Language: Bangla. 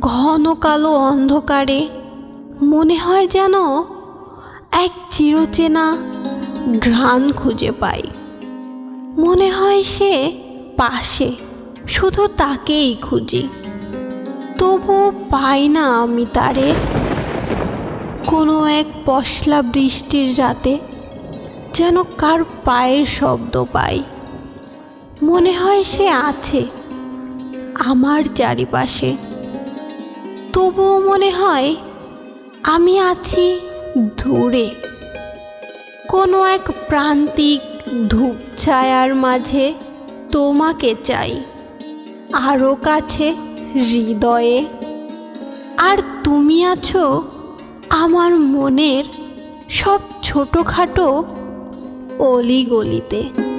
ঘন কালো অন্ধকারে মনে হয় যেন এক চিরচেনা ঘ্রাণ খুঁজে পাই। মনে হয় সে পাশে, শুধু তাকেই খুঁজি। তবু পাই না আমি তারে। কোনো এক পশলা বৃষ্টির রাতে যেন কার পায়ের শব্দ পাই। মনে হয় সে আছে আমার চারিপাশে। তবুও মনে হয় আমি আছি দূরে। কোনো এক প্রান্তিক ধূপ ছায়ার মাঝে তোমাকে চাই আরও কাছে হৃদয়ে। আর তুমি আছো আমার মনের সব ছোটোখাটো অলিগলিতে।